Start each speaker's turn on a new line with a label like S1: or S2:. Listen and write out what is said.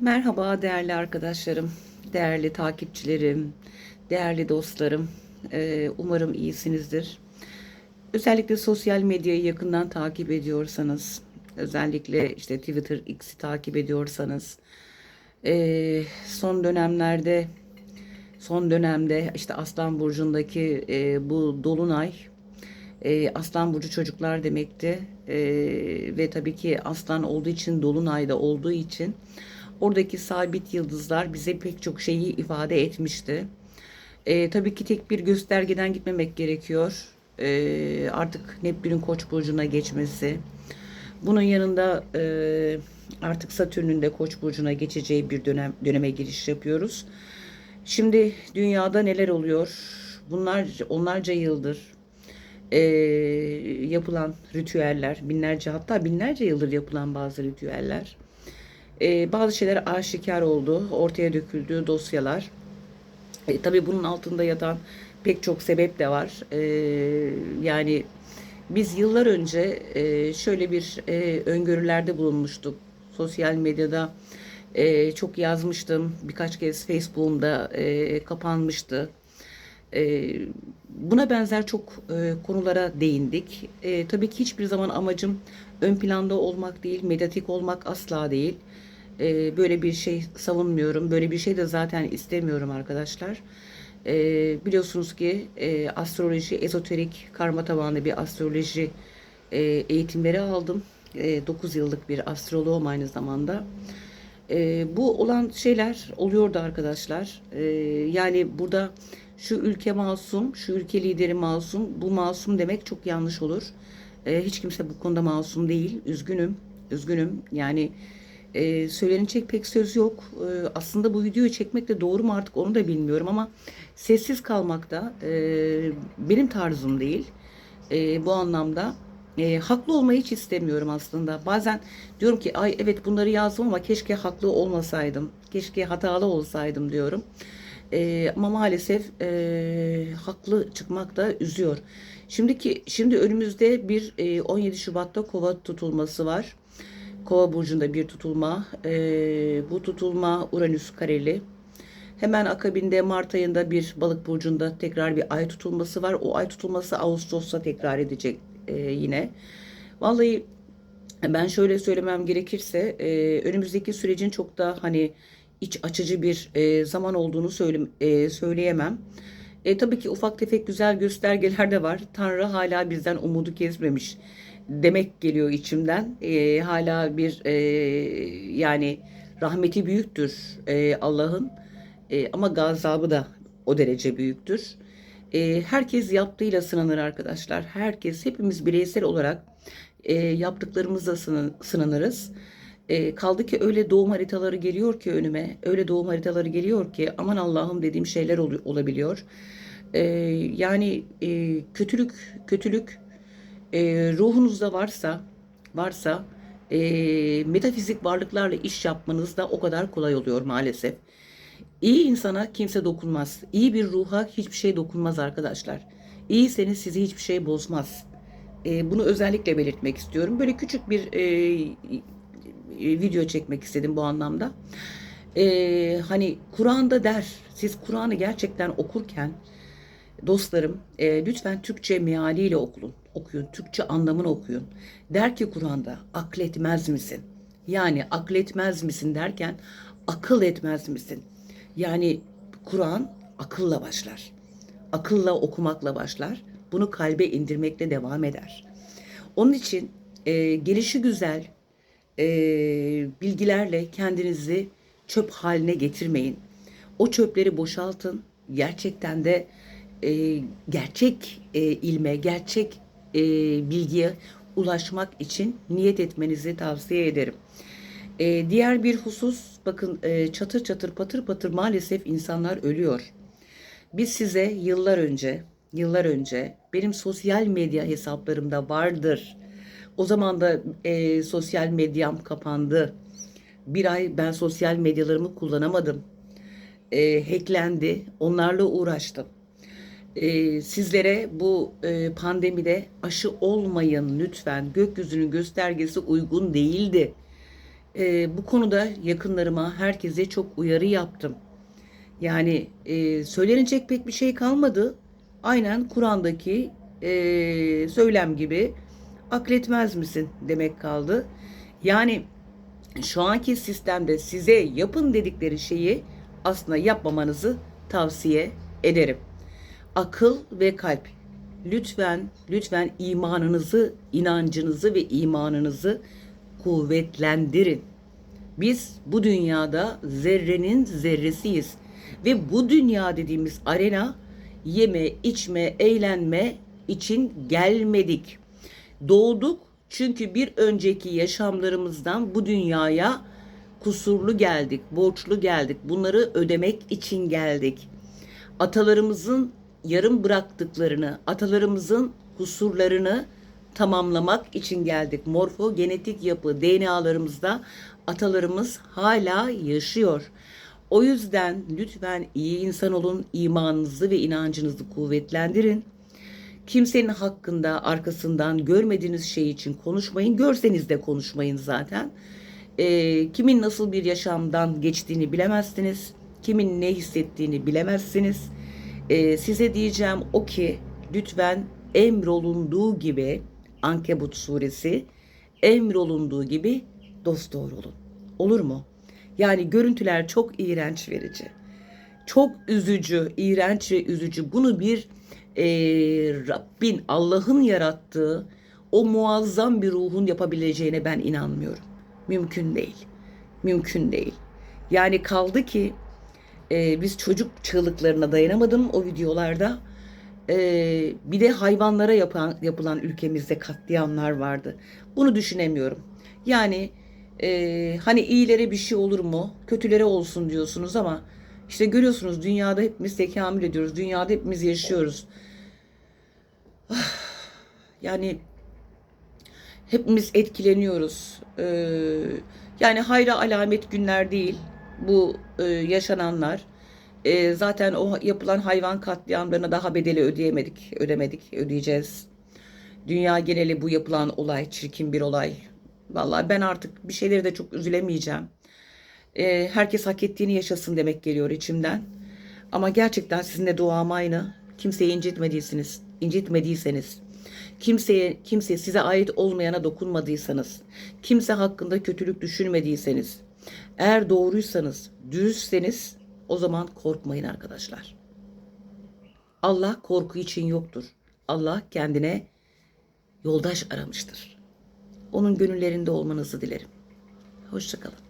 S1: Merhaba değerli arkadaşlarım, değerli takipçilerim, değerli dostlarım. Ee, umarım iyisinizdir. Özellikle sosyal medyayı yakından takip ediyorsanız, özellikle işte Twitter, X'i takip ediyorsanız, ee, son dönemlerde, son dönemde işte Aslan Burcu'ndaki ee, bu dolunay, Aslan Burcu çocuklar demekti ve tabii ki Aslan olduğu için, dolunayda olduğu için Oradaki sabit yıldızlar bize pek çok şeyi ifade etmişti. E, tabii ki tek bir göstergeden gitmemek gerekiyor. E, artık Neptün'ün Koç burcuna geçmesi. Bunun yanında e, artık Satürn'ün de Koç burcuna geçeceği bir dönem döneme giriş yapıyoruz. Şimdi dünyada neler oluyor? Bunlar onlarca yıldır e, yapılan ritüeller, binlerce hatta binlerce yıldır yapılan bazı ritüeller e, bazı şeyler aşikar oldu, ortaya döküldü dosyalar. E, tabii bunun altında yatan pek çok sebep de var. E, yani biz yıllar önce e, şöyle bir e, öngörülerde bulunmuştuk. Sosyal medyada e, çok yazmıştım. Birkaç kez Facebook'umda e, kapanmıştı. E, buna benzer çok e, konulara değindik. E, tabii ki hiçbir zaman amacım ön planda olmak değil, medyatik olmak asla değil. E, böyle bir şey savunmuyorum. Böyle bir şey de zaten istemiyorum arkadaşlar. E, biliyorsunuz ki e, astroloji, ezoterik, karma tabanlı bir astroloji e, eğitimleri aldım. E, 9 yıllık bir astroloğum aynı zamanda. E, bu olan şeyler oluyordu arkadaşlar. E, yani burada şu ülke masum, şu ülke lideri masum, bu masum demek çok yanlış olur. E, hiç kimse bu konuda masum değil. Üzgünüm, üzgünüm. Yani e, söylenecek pek söz yok. E, aslında bu videoyu çekmek de doğru mu artık onu da bilmiyorum ama sessiz kalmak da e, benim tarzım değil. E, bu anlamda e, haklı olmayı hiç istemiyorum aslında. Bazen diyorum ki ay evet bunları yazdım ama keşke haklı olmasaydım. Keşke hatalı olsaydım diyorum. E, ama maalesef e, haklı çıkmak da üzüyor. Şimdiki şimdi önümüzde bir e, 17 Şubat'ta kova tutulması var. Kova burcunda bir tutulma. E, bu tutulma Uranüs kareli. Hemen akabinde Mart ayında bir balık burcunda tekrar bir ay tutulması var. O ay tutulması Ağustos'ta tekrar edecek e, yine. Vallahi ben şöyle söylemem gerekirse e, önümüzdeki sürecin çok da hani iç açıcı bir e, zaman olduğunu söyle, e, söyleyemem. E, tabii ki ufak tefek güzel göstergeler de var. Tanrı hala bizden umudu kesmemiş demek geliyor içimden. E, hala bir e, yani rahmeti büyüktür e, Allah'ın e, ama gazabı da o derece büyüktür. E, herkes yaptığıyla sınanır arkadaşlar. Herkes hepimiz bireysel olarak e, yaptıklarımızla sınanırız. E, kaldı ki öyle doğum haritaları geliyor ki önüme, öyle doğum haritaları geliyor ki aman Allah'ım dediğim şeyler ol, olabiliyor. E, yani e, kötülük, kötülük e, ruhunuzda varsa, varsa e, metafizik varlıklarla iş yapmanız da o kadar kolay oluyor maalesef. İyi insana kimse dokunmaz. İyi bir ruha hiçbir şey dokunmaz arkadaşlar. İyiyseniz sizi hiçbir şey bozmaz. E, bunu özellikle belirtmek istiyorum. Böyle küçük bir e, video çekmek istedim bu anlamda. E, hani Kur'an'da der, siz Kur'an'ı gerçekten okurken dostlarım e, lütfen Türkçe mealiyle okuyun. Okuyun, Türkçe anlamını okuyun. Der ki Kur'an'da akletmez misin? Yani akletmez misin derken akıl etmez misin? Yani Kur'an akılla başlar. Akılla okumakla başlar. Bunu kalbe indirmekle devam eder. Onun için e, gelişi güzel e, bilgilerle kendinizi çöp haline getirmeyin. O çöpleri boşaltın. Gerçekten de e, gerçek e, ilme, gerçek e, bilgiye ulaşmak için niyet etmenizi tavsiye ederim. E, diğer bir husus bakın e, çatır çatır patır patır maalesef insanlar ölüyor. Biz size yıllar önce yıllar önce benim sosyal medya hesaplarımda vardır. O zaman da e, sosyal medyam kapandı. Bir ay ben sosyal medyalarımı kullanamadım. E, hacklendi. Onlarla uğraştım. E, sizlere bu e, pandemide aşı olmayın lütfen. Gökyüzünün göstergesi uygun değildi E, bu konuda yakınlarıma, herkese çok uyarı yaptım. Yani e, söylenecek pek bir şey kalmadı. Aynen Kur'an'daki e, söylem gibi akletmez misin demek kaldı. Yani şu anki sistemde size yapın dedikleri şeyi aslında yapmamanızı tavsiye ederim. Akıl ve kalp. Lütfen, lütfen imanınızı, inancınızı ve imanınızı kuvvetlendirin. Biz bu dünyada zerrenin zerresiyiz. Ve bu dünya dediğimiz arena yeme, içme, eğlenme için gelmedik. Doğduk çünkü bir önceki yaşamlarımızdan bu dünyaya kusurlu geldik, borçlu geldik. Bunları ödemek için geldik. Atalarımızın yarım bıraktıklarını, atalarımızın kusurlarını tamamlamak için geldik. Morfo genetik yapı DNA'larımızda atalarımız hala yaşıyor. O yüzden lütfen iyi insan olun, imanınızı ve inancınızı kuvvetlendirin. Kimsenin hakkında arkasından görmediğiniz şey için konuşmayın. Görseniz de konuşmayın zaten. Ee, kimin nasıl bir yaşamdan geçtiğini bilemezsiniz. Kimin ne hissettiğini bilemezsiniz. Ee, size diyeceğim o ki lütfen emrolunduğu gibi Ankebut suresi emrolunduğu gibi dost doğru olun. Olur mu? Yani görüntüler çok iğrenç verici. Çok üzücü, iğrenç ve üzücü. Bunu bir e, Rabbin, Allah'ın yarattığı o muazzam bir ruhun yapabileceğine ben inanmıyorum. Mümkün değil. Mümkün değil. Yani kaldı ki e, biz çocuk çığlıklarına dayanamadım o videolarda. E, bir de hayvanlara yapan, yapılan ülkemizde katliamlar vardı. Bunu düşünemiyorum. Yani e, hani iyilere bir şey olur mu, kötülere olsun diyorsunuz ama işte görüyorsunuz dünyada hepimiz tekamül ediyoruz. Dünyada hepimiz yaşıyoruz. Ah, Yani hepimiz etkileniyoruz. Ee, yani hayra alamet günler değil bu e, yaşananlar. Ee, zaten o yapılan hayvan katliamlarına daha bedeli ödeyemedik, ödemedik, ödeyeceğiz. Dünya geneli bu yapılan olay çirkin bir olay. Vallahi ben artık bir şeyleri de çok üzülemeyeceğim. Ee, herkes hak ettiğini yaşasın demek geliyor içimden. Ama gerçekten sizinle duam aynı. Kimseyi incitmediyseniz, incitmediyseniz, kimseye kimse size ait olmayana dokunmadıysanız, kimse hakkında kötülük düşünmediyseniz, eğer doğruysanız, dürüstseniz o zaman korkmayın arkadaşlar. Allah korku için yoktur. Allah kendine yoldaş aramıştır. Onun gönüllerinde olmanızı dilerim. Hoşçakalın.